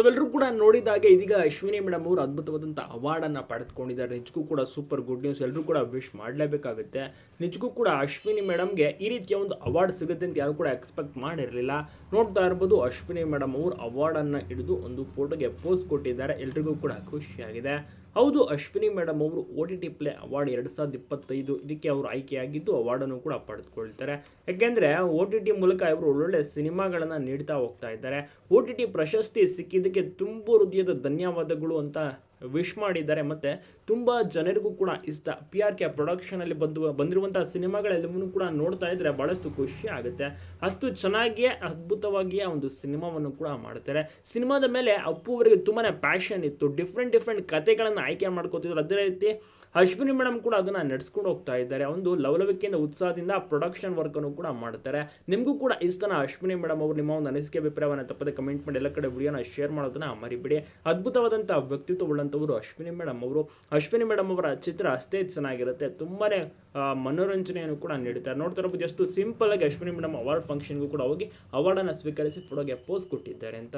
ತಾವೆಲ್ಲರೂ ಕೂಡ ನೋಡಿದಾಗೆ ಇದೀಗ ಅಶ್ವಿನಿ ಮೇಡಮ್ ಅವರು ಅದ್ಭುತವಾದಂಥ ಅವಾರ್ಡನ್ನು ಪಡೆದುಕೊಂಡಿದ್ದಾರೆ. ನಿಜಕ್ಕೂ ಕೂಡ ಸೂಪರ್ ಗುಡ್ ನ್ಯೂಸ್ ಎಲ್ಲರೂ ಕೂಡ ವಿಶ್ ಮಾಡಲೇಬೇಕಾಗುತ್ತೆ. ನಿಜಕ್ಕೂ ಕೂಡ ಅಶ್ವಿನಿ ಮೇಡಮ್ಗೆ ಈ ರೀತಿಯ ಒಂದು ಅವಾರ್ಡ್ ಸಿಗುತ್ತೆ ಅಂತ ಯಾರು ಕೂಡ ಎಕ್ಸ್ಪೆಕ್ಟ್ ಮಾಡಿರಲಿಲ್ಲ. ನೋಡ್ತಾ ಇರ್ಬೋದು ಅಶ್ವಿನಿ ಮೇಡಮ್ ಅವರು ಅವಾರ್ಡನ್ನು ಹಿಡಿದು ಒಂದು ಫೋಟೋಗೆ ಪೋಸ್ ಕೊಟ್ಟಿದ್ದಾರೆ. ಎಲ್ರಿಗೂ ಕೂಡ ಖುಷಿಯಾಗಿದೆ. ಹೌದು, ಅಶ್ವಿನಿ ಮೇಡಮ್ ಅವರು O T T play award ಎರಡು ಸಾವಿರದ ಇಪ್ಪತ್ತೈದು ಇದಕ್ಕೆ ಅವರು ಆಯ್ಕೆಯಾಗಿದ್ದು ಅವಾರ್ಡನ್ನು ಕೂಡ ಪಡೆದುಕೊಳ್ತಾರೆ. ಯಾಕೆಂದರೆ ಓ ಟಿ ಟಿ ಮೂಲಕ ಇವರು ಒಳ್ಳೊಳ್ಳೆ ಸಿನಿಮಾಗಳನ್ನು ನೀಡ್ತಾ ಹೋಗ್ತಾ ಇದ್ದಾರೆ. ಓ ಟಿ ಟಿ ಪ್ರಶಸ್ತಿ ಸಿಕ್ಕಿದ್ದಕ್ಕೆ ತುಂಬ ಹೃದಯದ ಧನ್ಯವಾದಗಳು ಅಂತ ವಿಶ್ ಮಾಡಿದ್ದಾರೆ. ಮತ್ತು ತುಂಬ ಜನರಿಗೂ ಕೂಡ ಇಷ್ಟ. ಪಿ ಆರ್ ಕೆ ಪ್ರೊಡಕ್ಷನಲ್ಲಿ ಬಂದು ಬಂದಿರುವಂಥ ಸಿನಿಮಾಗಳೆಲ್ಲವನ್ನೂ ಕೂಡ ನೋಡ್ತಾ ಇದ್ದರೆ ಭಾಳಷ್ಟು ಖುಷಿ ಆಗುತ್ತೆ. ಅಷ್ಟು ಚೆನ್ನಾಗಿಯೇ, ಅದ್ಭುತವಾಗಿಯೇ ಒಂದು ಸಿನಿಮಾವನ್ನು ಕೂಡ ಮಾಡ್ತಾರೆ. ಸಿನಿಮಾದ ಮೇಲೆ ಅಪ್ಪು ಅವರಿಗೆ ತುಂಬಾ ಪ್ಯಾಷನ್ ಇತ್ತು. ಡಿಫ್ರೆಂಟ್ ಡಿಫ್ರೆಂಟ್ ಕತೆಗಳನ್ನು ಆಯ್ಕೆ ಮಾಡ್ಕೋತಿದ್ರು. ಅದೇ ರೀತಿ ಅಶ್ವಿನಿ ಮೇಡಮ್ ಕೂಡ ಅದನ್ನು ನಡೆಸ್ಕೊಂಡು ಹೋಗ್ತಾ ಇದ್ದಾರೆ. ಒಂದು ಲವಲವಿಕೆಯಿಂದ, ಉತ್ಸಾಹದಿಂದ ಪ್ರೊಡಕ್ಷನ್ ವರ್ಕನ್ನು ಕೂಡ ಮಾಡ್ತಾರೆ. ನಿಮಗೂ ಕೂಡ ಇಷ್ಟನ ಅಶ್ವಿನಿ ಮೇಡಮ್ ಅವರು ನಿಮ್ಮ ಒಂದು ಅನಿಸಿಕೆ ಅಭಿಪ್ರಾಯವನ್ನು ತಪ್ಪದೆ ಕಮೆಂಟ್ ಮಾಡಿ. ಎಲ್ಲ ಕಡೆ ವಿಡಿಯೋನ ಶೇರ್ ಮಾಡೋದನ್ನು ಮರಿಬಿಡಿ. ಅದ್ಭುತವಾದಂಥ ವ್ಯಕ್ತಿತ್ವವುಳ್ಳಂಥವರು ಅಶ್ವಿನಿ ಮೇಡಮ್ ಅವರು. ಅಶ್ವಿನಿ ಮೇಡಮ್ ಅವರ ಚಿತ್ರ ಅಷ್ಟೇ ಚೆನ್ನಾಗಿರುತ್ತೆ. ತುಂಬಾ ಮನೋರಂಜನೆಯನ್ನು ಕೂಡ ನೀಡುತ್ತಾರೆ. ನೋಡ್ತಾ ಇರ್ಬೋದು, ಎಷ್ಟು ಸಿಂಪಲ್ ಆಗಿ ಅಶ್ವಿನಿ ಮೇಡಮ್ ಅವಾರ್ಡ್ ಫಂಕ್ಷನ್ಗೂ ಕೂಡ ಹೋಗಿ ಅವಾರ್ಡನ್ನು ಸ್ವೀಕರಿಸಿ ಫೋಟೋಗೆ ಪೋಸ್ ಕೊಟ್ಟಿದ್ದಾರೆ ಅಂತ.